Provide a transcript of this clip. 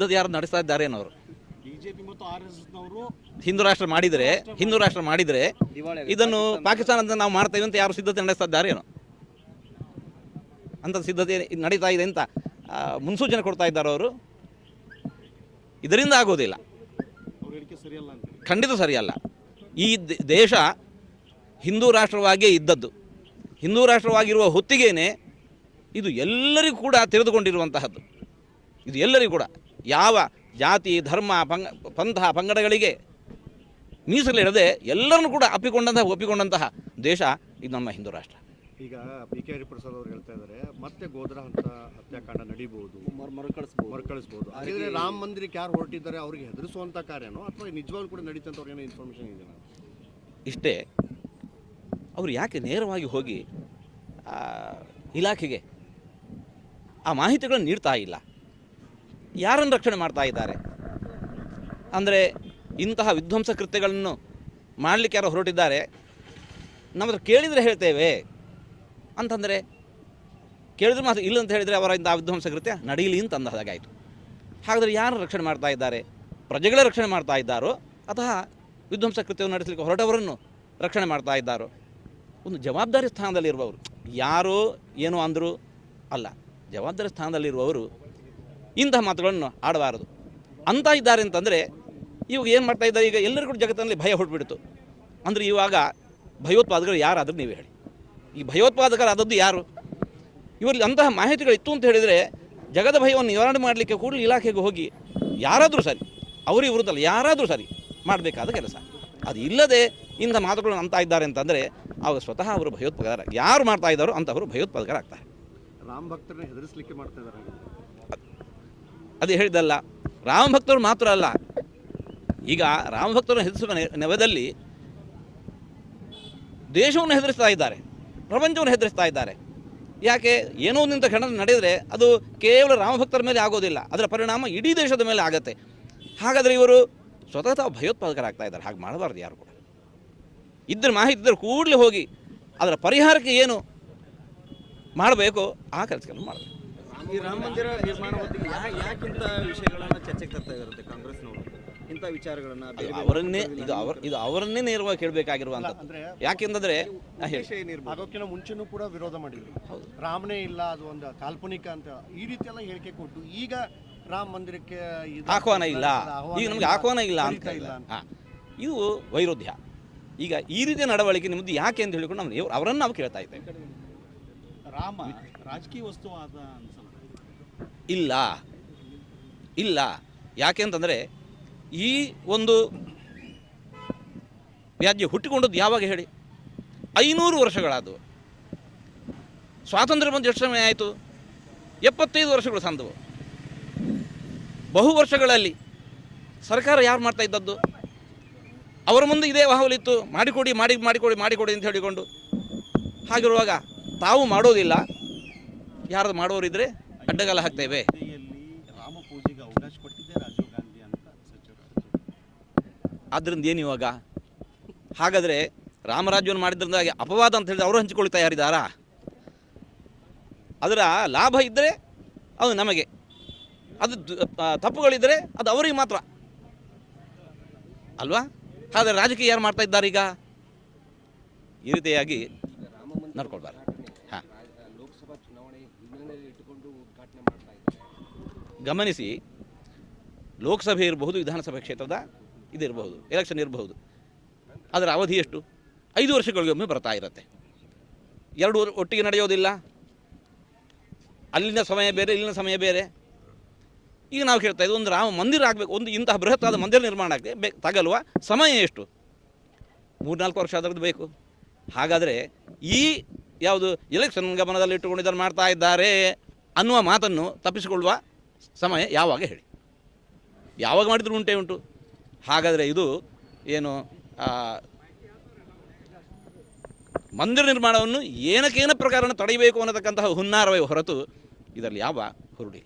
ಸಿದ್ಧತೆ ಯಾರು ನಡೆಸ್ತಾ ಇದ್ದಾರೆ ಅನ್ನೋರು. ಬಿಜೆಪಿ ಮತ್ತು ಆರ್ ಎಸ್ ಹಿಂದೂ ರಾಷ್ಟ್ರ ಮಾಡಿದರೆ ಹಿಂದೂ ರಾಷ್ಟ್ರ ಮಾಡಿದರೆ ಇದನ್ನು ಪಾಕಿಸ್ತಾನದ ನಾವು ಮಾಡ್ತೇವೆ ಅಂತ ಯಾರು ಸಿದ್ಧತೆ ನಡೆಸ್ತಾ ಇದ್ದಾರೇನೋ ಅಂತ ಸಿದ್ಧತೆ ನಡೀತಾ ಇದೆ ಅಂತ ಮುನ್ಸೂಚನೆ ಕೊಡ್ತಾ ಇದ್ದಾರೆ ಅವರು. ಇದರಿಂದ ಆಗೋದಿಲ್ಲ. ಖಂಡಿತ ಸರಿಯಲ್ಲ. ಈ ದೇಶ ಹಿಂದೂ ರಾಷ್ಟ್ರವಾಗಿಯೇ ಇದ್ದದ್ದು. ಹಿಂದೂ ರಾಷ್ಟ್ರವಾಗಿರುವ ಹೊತ್ತಿಗೆನೆ ಇದು ಎಲ್ಲರಿಗೂ ಕೂಡ ತೆರೆದುಕೊಂಡಿರುವಂತಹದ್ದು. ಇದು ಎಲ್ಲರಿಗೂ ಕೂಡ. ಯಾವ ಜಾತಿ ಧರ್ಮ ಪಂಗ ಪಂಥ ಪಂಗಡಗಳಿಗೆ ಮೀಸಲಿಡದೆ ಎಲ್ಲರನ್ನು ಕೂಡ ಅಪ್ಪಿಕೊಂಡಂತಹ ಒಪ್ಪಿಕೊಂಡಂತಹ ದೇಶ ಇದು ನಮ್ಮ ಹಿಂದೂ ರಾಷ್ಟ್ರ. ಈಗ ಬಿ ಕೆ ಹರಿಪ್ರಸಾದ್ ಅವರು ಹೇಳ್ತಾ ಇದ್ದಾರೆ ಮತ್ತೆ ಗೋದ್ರ ಹಂತ ಹತ್ಯಾಕಾಂಡ ನಡೀಬಹುದು ಮರುಕಳಿಸ್ಬೋದು. ಮರುಕಳಿಸಬಹುದು ಹಾಗಿದ್ರೆ ರಾಮ ಮಂದಿರಕ್ಕೆ ಯಾರು ಹೊರಟಿದ್ದಾರೆ ಅವ್ರಿಗೆ ಹೆದರಿಸುವಂತ ಕಾರ್ಯನೋ ಅಥವಾ ನಿಜವಾಗ್ಲೂ ಕೂಡ ನಡೀತಂತ ಅವ್ರಿಗೆ ಏನೋ ಇನ್ಫಾರ್ಮೇಶನ್ ಇದೆ ಇಷ್ಟೇ ಅವರು ಯಾಕೆ ನೇರವಾಗಿ ಹೋಗಿ ಆ, ಇಲಾಖೆಗೆ ಆ ಮಾಹಿತಿಗಳನ್ನು ನೀಡ್ತಾ ಇಲ್ಲ? ಯಾರನ್ನು ರಕ್ಷಣೆ ಮಾಡ್ತಾ ಇದ್ದಾರೆ? ಅಂದರೆ ಇಂತಹ ವಿಧ್ವಂಸ ಕೃತ್ಯಗಳನ್ನು ಮಾಡಲಿಕ್ಕೆ ಯಾರು ಹೊರಟಿದ್ದಾರೆ? ನಮ್ಮ ಕೇಳಿದರೆ ಹೇಳ್ತೇವೆ. ಅಂತಂದರೆ ಕೇಳಿದ್ರೆ ಮಾತ್ರ ಇಲ್ಲ ಅಂತ ಹೇಳಿದರೆ ಅವರ ಇಂಥ ವಿಧ್ವಂಸ ಕೃತ್ಯ ನಡೀಲಿ ಅಂತ ಅಂದ ಹಾಗಾಯಿತು. ಹಾಗಾದರೆ ಯಾರು ರಕ್ಷಣೆ ಮಾಡ್ತಾ ಇದ್ದಾರೆ? ಪ್ರಜೆಗಳೇ ರಕ್ಷಣೆ ಮಾಡ್ತಾ ಇದ್ದಾರೋ? ಅಥವಾ ವಿಧ್ವಂಸ ಕೃತ್ಯವನ್ನು ನಡೆಸಲಿಕ್ಕೆ ಹೊರಟವರನ್ನು ರಕ್ಷಣೆ ಮಾಡ್ತಾ ಇದ್ದಾರೋ? ಒಂದು ಜವಾಬ್ದಾರಿ ಸ್ಥಾನದಲ್ಲಿರುವವರು. ಯಾರೋ ಏನೋ ಅಂದರೂ ಅಲ್ಲ, ಜವಾಬ್ದಾರಿ ಸ್ಥಾನದಲ್ಲಿರುವವರು ಇಂತಹ ಮಾತುಗಳನ್ನು ಆಡಬಾರದು. ಅಂತ ಇದ್ದಾರೆ ಅಂತಂದರೆ, ಇವಾಗ ಏನು ಮಾಡ್ತಾ ಇದ್ದಾರೆ? ಈಗ ಎಲ್ಲರಿಗೂ ಜಗತ್ತಿನಲ್ಲಿ ಭಯ ಹೊರಟ್ಬಿಡ್ತು ಅಂದರೆ ಇವಾಗ ಭಯೋತ್ಪಾದಕರು ಯಾರಾದರೂ ನೀವು ಹೇಳಿ. ಈ ಭಯೋತ್ಪಾದಕರಾದದ್ದು ಯಾರು? ಇವರಲ್ಲಿ ಅಂತಹ ಮಾಹಿತಿಗಳಿತ್ತು ಅಂತ ಹೇಳಿದರೆ, ಜಗದ ಭಯವನ್ನು ನಿವಾರಣೆ ಮಾಡಲಿಕ್ಕೆ ಕೂಡ ಇಲಾಖೆಗೆ ಹೋಗಿ ಯಾರಾದರೂ ಸರಿ, ಅವರು ವಿರುದ್ಧಲ್ಲ ಯಾರಾದರೂ ಸರಿ ಮಾಡಬೇಕಾದ ಕೆಲಸ. ಅದು ಇಲ್ಲದೆ ಇಂಥ ಮಾತುಗಳನ್ನು ಅಂತ ಇದ್ದಾರೆ ಅಂತಂದರೆ ಅವಾಗ ಸ್ವತಃ ಅವರು ಭಯೋತ್ಪಾದಕರ ಯಾರು ಮಾಡ್ತಾ ಇದ್ದಾರೋ ಅಂಥವರು ಭಯೋತ್ಪಾದಕರಾಗ್ತಾರೆ. ರಾಮ ಭಕ್ತರನ್ನ ಹೆದರಿಸಲಿಕ್ಕೆ ಮಾಡ್ತಾ ಇದ್ದಾರೆ. ಅದೇ ಹೇಳಿದಲ್ಲ ರಾಮ ಭಕ್ತರು ಮಾತ್ರ ಅಲ್ಲ. ಈಗ ರಾಮ ಭಕ್ತರನ್ನು ಹೆದರಿಸುವ ನೆವದಲ್ಲಿ ದೇಶವನ್ನು ಹೆದರಿಸ್ತಾ ಇದ್ದಾರೆ. ಪ್ರಪಂಚವನ್ನು ಹೆದರಿಸ್ತಾ ಇದ್ದಾರೆ. ಯಾಕೆ? ಏನೋ ನಿಂತ ಘಟನೆ ನಡೆದರೆ ಅದು ಕೇವಲ ರಾಮಭಕ್ತರ ಮೇಲೆ ಆಗೋದಿಲ್ಲ. ಅದರ ಪರಿಣಾಮ ಇಡೀ ದೇಶದ ಮೇಲೆ ಆಗತ್ತೆ. ಹಾಗಾದರೆ ಇವರು ಸ್ವತಃ ಭಯೋತ್ಪಾದಕರಾಗ್ತಾ ಇದ್ದಾರೆ. ಹಾಗೆ ಮಾಡಬಾರ್ದು ಯಾರು ಕೂಡ. ಇದ್ರ ಮಾಹಿತಿ ಇದ್ದರೆ ಕೂಡಲೇ ಹೋಗಿ ಅದರ ಪರಿಹಾರಕ್ಕೆ ಏನು ಮಾಡಬೇಕು ಆ ಕೆಲಸಗಳನ್ನು ಮಾಡಬೇಕು. ಈ ರಾಮ ಮಂದಿರ ನಿರ್ಮಾಣ ಹೊತ್ತಿಗೆ ಯಾ- ಯಾಕಿಂತ ವಿಷಯಗಳನ್ನ ಚರ್ಚೆಗೆ ತರ್ತಾ ಇರುತ್ತೆ ಕಾಂಗ್ರೆಸ್ನವರು ಇಂಥ ವಿಚಾರಗಳನ್ನ ಅವರನ್ನೇ ಇದು ಅವರ ಇದು ಅವರನ್ನೇ ನೇರವಾಗಿ ಕೇಳಬೇಕಾಗಿರುವಂಥದ್ದು ಅಂದ್ರೆ ಯಾಕೆಂದರೆ ಆಗೋಕ್ಕಿಂತ ಮುಂಚೆನೂ ಕೂಡ ವಿರೋಧ ಮಾಡಿದ್ರು. ಹೌದು. ರಾಮನೇ ಇಲ್ಲ ಅದು ಒಂದು ಕಾಲ್ಪನಿಕ ಅಂತ ಈ ರೀತಿ ಎಲ್ಲ ಹೇಳಿಕೆ ಕೊಟ್ಟು ಈಗ ರಾಮ ಮಂದಿರಕ್ಕೆ ಇದು- ಆಹ್ವಾನ ಇಲ್ಲ. ಈಗ ನಮ್ಗೆ ಆಹ್ವಾನ ಇಲ್ಲ ಅಂತ ಇಲ್ಲ. ಇದು ವೈರುಧ್ಯ. ಈಗ ಈ ರೀತಿಯ ನಡವಳಿಕೆ ನಿಮ್ಮದು ಯಾಕೆ ಅಂತ ಹೇಳಿಕೊಂಡು ನಾವು ಅವರನ್ನು ನಾವು ಕೇಳ್ತಾ ಇದ್ದೇವೆ. ರಾಮ ರಾಜಕೀಯ ವಸ್ತುವಾದ ಅನ್ಸಲ್ಲ. ಇಲ್ಲ. ಇಲ್ಲ. ಯಾಕೆ ಅಂತಂದರೆ ಈ ಒಂದು ವ್ಯಾಜ್ಯ ಹುಟ್ಟಿಕೊಂಡದ್ದು ಯಾವಾಗ ಹೇಳಿ? ಐನೂರು ವರ್ಷಗಳಾದವು. ಸ್ವಾತಂತ್ರ್ಯ ಬಂದು ಎಷ್ಟು ಸಮಯ ಆಯಿತು? ಎಪ್ಪತ್ತೈದು ವರ್ಷಗಳು ಸಂದವು. ಬಹು ವರ್ಷಗಳಲ್ಲಿ ಸರ್ಕಾರ ಯಾರು ಮಾಡ್ತಾ ಇದ್ದದ್ದು? ಅವರ ಮುಂದೆ ಇದೇ ವಾಹವಲಿತ್ತು ಮಾಡಿಕೊಡಿ, ಮಾಡಿ, ಮಾಡಿಕೊಡಿ ಮಾಡಿಕೊಡಿ ಅಂತ ಹೇಳಿಕೊಂಡು. ಹಾಗಿರುವಾಗ ತಾವು ಮಾಡೋದಿಲ್ಲ. ಯಾರು ಮಾಡೋರಿದ್ರೆ ಅಡ್ಡಗಾಲ ಹಾಕ್ತೇವೆ. ಇವೆ ಆದ್ದರಿಂದ ಏನು ಇವಾಗ? ಹಾಗಾದ್ರೆ ರಾಮರಾಜ್ಯವನ್ನು ಮಾಡಿದ್ರಿಂದ ಅಪವಾದ ಅಂತ ಹೇಳಿದ್ರೆ ಅವರು ಹಂಚಿಕೊಳ್ಳಿ ತಯಾರಿದ್ದಾರಾ? ಅದರ ಲಾಭ ಇದ್ರೆ ಅದು ನಮಗೆ. ಅದು ತಪ್ಪುಗಳಿದ್ರೆ ಅದು ಅವರಿಗೆ ಮಾತ್ರ. ಅಲ್ವಾ? ಆದರೆ ರಾಜಕೀಯ ಯಾರು ಮಾಡ್ತಾ ಇದ್ದಾರೆ ಈಗ? ಈ ರೀತಿಯಾಗಿ ನಡ್ಕೊಳ್ಬಾರ್ದು. ಗಮನಿಸಿ, ಲೋಕಸಭೆ ಇರಬಹುದು, ವಿಧಾನಸಭೆ ಕ್ಷೇತ್ರದ ಇದಿರಬಹುದು ಎಲೆಕ್ಷನ್ ಇರಬಹುದು. ಅದರ ಅವಧಿ ಎಷ್ಟು? ಐದು ವರ್ಷಗಳಿಗೊಮ್ಮೆ ಬರ್ತಾ ಇರುತ್ತೆ. ಎರಡು ಒಟ್ಟಿಗೆ ನಡೆಯೋದಿಲ್ಲ. ಅಲ್ಲಿನ ಸಮಯ ಬೇರೆ, ಇಲ್ಲಿನ ಸಮಯ ಬೇರೆ. ಈಗ ನಾವು ಕೇಳ್ತಾ ಇದ್ದೀವಿ ಒಂದು ರಾಮ ಮಂದಿರ ಆಗಬೇಕು, ಒಂದು ಇಂತಹ ಬೃಹತ್ತಾದ ಮಂದಿರ ನಿರ್ಮಾಣ ಆಗದೆ ಬೇ, ತಗಲುವ ಸಮಯ ಎಷ್ಟು? ಮೂರ್ನಾಲ್ಕು ವರ್ಷ ಅದರದ್ದು ಬೇಕು. ಹಾಗಾದರೆ ಈ ಯಾವುದು ಎಲೆಕ್ಷನ್ ಗಮನದಲ್ಲಿ ಇಟ್ಟುಕೊಂಡಿದ್ದಾರೆ ಮಾಡ್ತಾ ಇದ್ದಾರೆ ಅನ್ನುವ ಮಾತನ್ನು ತಪ್ಪಿಸಿಕೊಳ್ಳುವ ಸಮಯ ಯಾವಾಗ ಹೇಳಿ? ಯಾವಾಗ ಮಾಡಿದ್ರು ಉಂಟೆ ಉಂಟು? ಹಾಗಾದರೆ ಇದು ಏನು ಮಂದಿರ ನಿರ್ಮಾಣವನ್ನು ಏನಕ್ಕೇನ ಪ್ರಕಾರನ ತಡೆಯಬೇಕು ಅನ್ನತಕ್ಕಂತಹ ಹುನ್ನಾರವೇ ಹೊರತು ಇದರಲ್ಲಿ ಯಾವ ಹುರುಡಿ